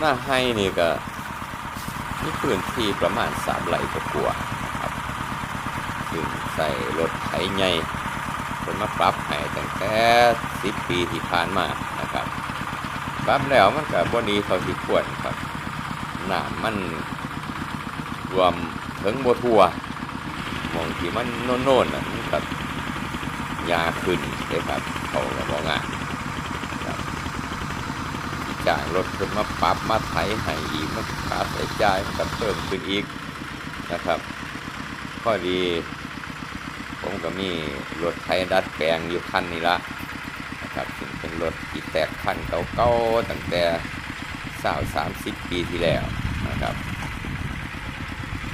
หน้าให้นี่ก็มีพื้นที่ประมาณสามไร่กว่าๆครับซึ่งใส่รถไถใหญ่คนมาปรับให้ตั้งแต่สิบปีที่ผ่านมานะครับปรับแล้วมันก็บ่ดีเท่าที่ควรครับหน้ำมันรวมถึงบ่ทัวมองที่มันโน่นๆน่ะมันก็ยาขึ้นเลยครับเขาก็บ่งาน จ้างรถขึ้นมาปรับมาไถให้อีกมันค่าใช้จ่ายมันก็เพิ่มขึ้นอีกนะครับข้อดี ผมก็มีรถไถดัดแปลงอยู่คันนี้ละนะครับซึ่งเป็นรถที่แตกพันเก่าๆตั้งแต่สาวสามสิบปีที่แล้วนะครับ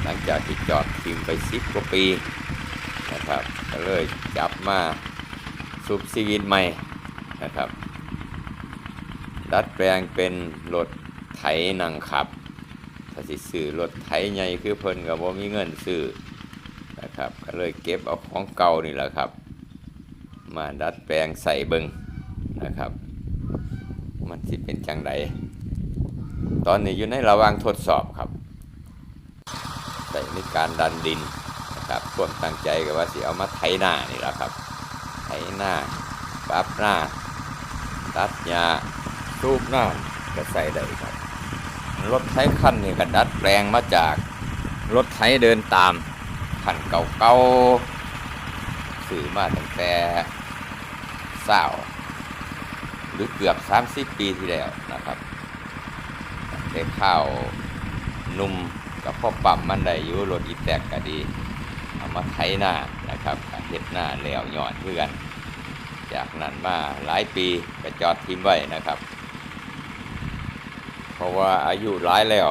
หลังจากที่จอดทิ้งไปสิบกว่าปีนะครับ ก็เลยจับมาสูบซีวิตใหม่นะครับ ดัดแปลงเป็นรถไถนังขับถ้าสิซื้อรถไถใหญ่คือเพิ่นกับว่ามีเงินซื้อนะครับ ก็เลยเก็บเอาของเก่านี่แหละครับ มาดัดแปลงใส่เบิงนะครับ มันสิเป็นจังไดตอนนี้อยู่ในระหว่างทดสอบครับใส่ในการดันดินนะครับความตั้งใจก็ว่าสิเอามาไถหน้านี่แหละครับ ไถหน้าปรับหน้าตัดหญ้า สูบน้ำก็ใส่ได้ครับ รถไถคันนี้ก็ดัดแปลงมาจากรถไถเดินตามคันเก่าๆซื้อมาตั้งแต่สาวหรือเกือบ30ปีที่แล้วนะครับเด็ข้าวนุ่มกับพ่อปั๊มมันได้อยู่รถอีแตกก็ดีเอามาไถหน้านะครับเฮ็ดหน้าแล้วหย่อนเพื่อน จากนั้นมาหลายปีก็จอดทิ้งไว้นะครับ ราะว่าอายุหลายแล้ว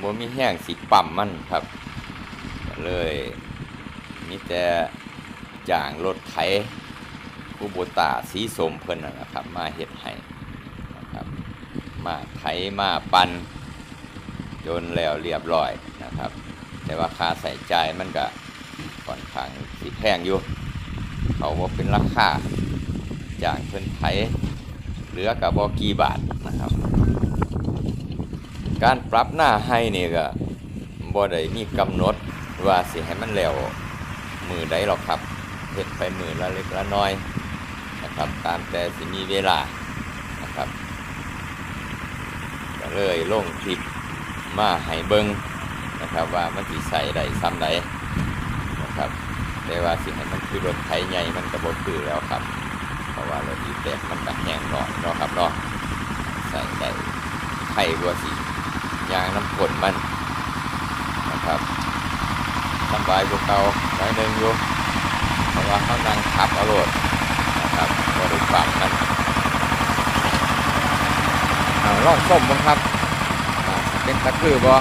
บ่มีแห้งสิปั๊มมันครับ เลยมีแต่จ้างรถไถคูโบตาสีสมเพิ่นนะครับ มาเฮ็ดให้นะครับมาไถมาปันจนแล้วเรียบร้อยนะครับ แต่ว่าค่าใส่ใจมันก็ค่อนข้างสิแพงอยู่เขาว่าเป็นราคาจ้างเพิ่นไถเหลือกับบ่กี่บาทนะครับ การปรับหน้าให้นี่ก็บ่ได้มีกำหนดว่าสิให้มันแล้วมือใดหรอกครับเฮ็ดไปมือละเล็กละน้อยนะครับตามแต่สิมีเวลานะครับก็เลยลงคลิปมาให้เบิงนะครับว่ามันสิใส่ได้ซ้ำใดนะครับแต่ว่าสิให้มันคือรถไถใหญ่มันก็บ่คือแล้วครับ เพราะว่ารถอีแตกมันก็แหงหน่อยเนาะครับเนาะใส่ได้ไข่บัวสี ยางน้ำฝนมันนะครับสบายกว่าเก่าหน่อยหนึงอยู่เพราะว่าเขานั่งขับอารมณ์นะครับบริฟังมันเอาลองส้มบ้างครับเป็นตะคือบ่